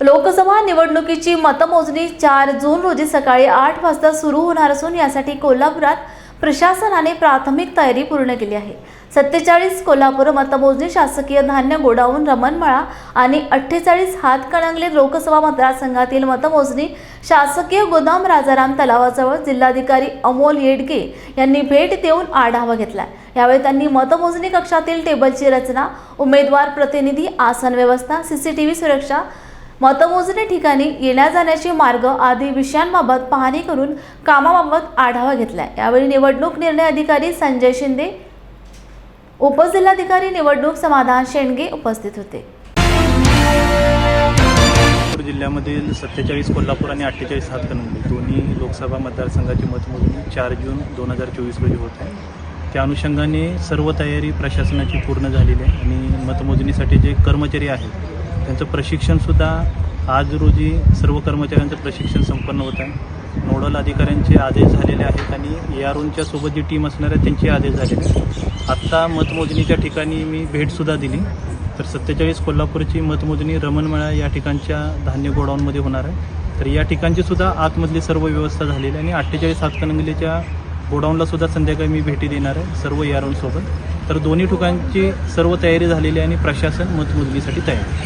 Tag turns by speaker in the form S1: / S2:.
S1: लोकसभा निवडणुकीची मतमोजणी चार जून रोजी सकाळी आठ वाजता सुरू होणार असून यासाठी कोल्हापुरात प्रशासनाने प्राथमिक तयारी पूर्ण केली आहे. सत्तेचाळीस कोल्हापूर मतमोजणी शासकीय धान्य गोडाऊन रमणमळा आणि अठ्ठेचाळीस हातकणंगले लोकसभा मतदारसंघातील मतमोजणी शासकीय गोदाम राजाराम तलावाजवळ जिल्हाधिकारी अमोल येडगे यांनी भेट देऊन आढावा घेतला. यावेळी त्यांनी मतमोजणी कक्षातील टेबलची रचना उमेदवार प्रतिनिधी आसन व्यवस्था सीसीटीव्ही सुरक्षा मतमोजणी ठिकाणी येण्या जाण्याचे मार्ग आदी विषयांबाबत पाहणी करून कामाबाबत आढावा घेतला यावेळी निवडणूक निर्णय अधिकारी संजय शिंदे उपजिल्हाधिकारी निवडणूक समाधान शेंडगे उपस्थित होते.
S2: जिल्ह्यामधील सत्तेचाळीस कोल्हापूर आणि अठ्ठेचाळीस हातकणंगले दोन्ही लोकसभा मतदारसंघाची मतमोजणी चार जून दोन हजार चोवीस रोजी होत आहे. त्या अनुषंगाने सर्व तयारी प्रशासनाची पूर्ण झालेली आहे आणि मतमोजणीसाठी जे कर्मचारी आहेत त्यांचं प्रशिक्षणसुद्धा आज रोजी सर्व कर्मचाऱ्यांचं प्रशिक्षण संपन्न होत आहे. नोडल अधिकाऱ्यांचे आदेश झालेले आहेत आणि ए आर सोबत जी टीम असणार आहे त्यांचे आदेश झालेले आहेत. आत्ता मतमोजणीच्या ठिकाणी मी भेटसुद्धा दिली. तर सत्तेचाळीस कोल्हापूरची मतमोजणी रमणमेळा या ठिकाणच्या धान्य गोडाऊनमध्ये होणार आहे. तर या ठिकाणची सुद्धा आतमधली सर्व व्यवस्था झालेली आहे आणि अठ्ठेचाळीस हातकणंगलेच्या गोडाऊनला सुद्धा संध्याकाळी मी भेटी देणार आहे सर्व यारोनसोबत तर दोन्ही ठिकाणची सर्व तयारी झालेली आहे आणि प्रशासन मतमोजणीसाठी तयार